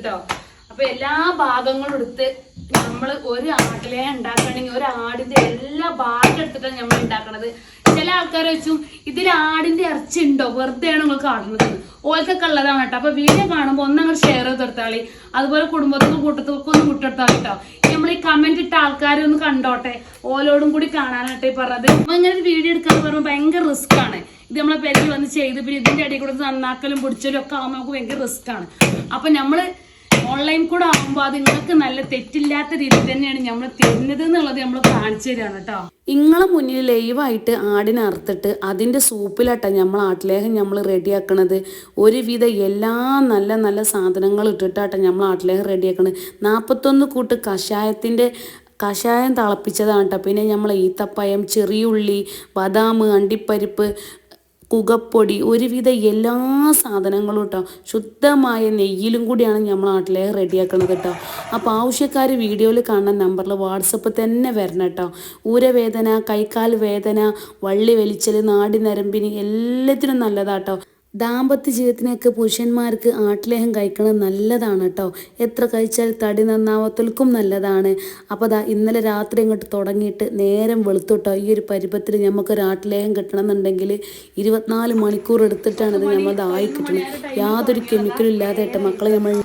കേട്ടോ? അപ്പൊ എല്ലാ ഭാഗങ്ങളും എടുത്ത് നമ്മൾ ഒരു ആട്ടിലെ ഉണ്ടാക്കണമെങ്കിൽ ഒരു ആടിന്റെ എല്ലാ ഭാഗം എടുത്തിട്ടാണ് നമ്മൾ ഉണ്ടാക്കണത്. ചില ആൾക്കാർ വെച്ചും ഇതിൽ ആടിന്റെ ഇറച്ചി ഉണ്ടോ? വെറുതെയാണ് നിങ്ങൾ കാണുന്നത്. ഓൾക്കൊക്കെ ഉള്ളതാണ് കേട്ടോ. അപ്പൊ വീഡിയോ കാണുമ്പോൾ ഒന്ന് അങ്ങോട്ട് ഷെയർ ചെയ്ത് എടുത്താളി അതുപോലെ കുടുംബത്തിനും കൂട്ടത്തിനും ഒന്ന് വിട്ടെടുത്താളി കേട്ടോ. നമ്മൾ ഈ കമന്റ് ഇട്ട ആൾക്കാരെ ഒന്ന് കണ്ടോട്ടെ. ഓലോടും കൂടി കാണാനായിട്ട് പറഞ്ഞത്. അപ്പൊ ഇങ്ങനെ ഒരു വീഡിയോ എടുക്കാൻ പറയുമ്പോൾ ഭയങ്കര റിസ്ക് ആണ്. ഇത് നമ്മളെ പേരിൽ വന്ന് ചെയ്ത് പിന്നെ ഇതിന്റെ ഇടയിൽ കൂടെ നന്നാക്കലും പൊടിച്ചലും ഒക്കെ ആകുമ്പോൾ നമുക്ക് ഭയങ്കര റിസ്ക് ആണ്. അപ്പൊ നമ്മൾ ഓൺലൈൻ കൂടെ ആകുമ്പോൾ അത് നിങ്ങൾക്ക് നല്ല തെറ്റില്ലാത്ത രീതിയിൽ തന്നെയാണ് നമ്മൾ തരുന്നത് എന്നുള്ളത് നമ്മൾ കാണിച്ചു തരാണ് കേട്ടോ. ഇങ്ങളെ മുന്നിൽ ലൈവായിട്ട് ആടിനെ അറുത്തിട്ട് അതിന്റെ സൂപ്പിലാട്ടോ നമ്മൾ ആട്ടിലേഹം നമ്മൾ റെഡിയാക്കണത് ഒരുവിധ എല്ലാ നല്ല നല്ല സാധനങ്ങൾ ഇട്ടിട്ടാട്ട നമ്മൾ ആട്ടിലേഹം റെഡിയാക്കണത് നാൽപ്പത്തൊന്ന് കൂട്ട് കഷായത്തിന്റെ കഷായം തിളപ്പിച്ചതാണ് കേട്ടോ പിന്നെ നമ്മൾ ഈത്തപ്പഴം ചെറിയുള്ളി ബദാം അണ്ടിപ്പരിപ്പ് കുകപ്പൊടി ഒരുവിധ എല്ലാ സാധനങ്ങളും കേട്ടോ ശുദ്ധമായ നെയ്യിലും കൂടിയാണ് നമ്മൾ നാട്ടിലെ റെഡിയാക്കുന്നത് കേട്ടോ അപ്പോൾ ആവശ്യക്കാർ വീഡിയോയിൽ കാണുന്ന നമ്പറിൽ വാട്സപ്പ് തന്നെ വരണം കേട്ടോ ഊരവേദന കൈക്കാൽ വേദന വള്ളി വലിച്ചൽ നാടി നരമ്പിന് എല്ലാത്തിനും നല്ലതാട്ടോ ദാമ്പത്യ ജീവിതത്തിനൊക്കെ പുരുഷന്മാർക്ക് ആട്ടിലേഹം കഴിക്കണത് നല്ലതാണ് കേട്ടോ എത്ര കഴിച്ചാൽ തടി നന്നാവത്തൽക്കും നല്ലതാണ്. അപ്പോൾ ദാ ഇന്നലെ രാത്രി ഇങ്ങോട്ട് തുടങ്ങിയിട്ട് നേരം വെളുത്തുട്ടോ ഈ ഒരു പരിപത്തിൽ നമുക്കൊരു ആട്ടിലേഹം കിട്ടണമെന്നുണ്ടെങ്കിൽ ഇരുപത്തിനാല് മണിക്കൂർ എടുത്തിട്ടാണ് ഇത് നമ്മൾ ആയി കിട്ടുന്നത് യാതൊരു കെമിക്കലും ഇല്ലാതെ മക്കളെ നമ്മൾ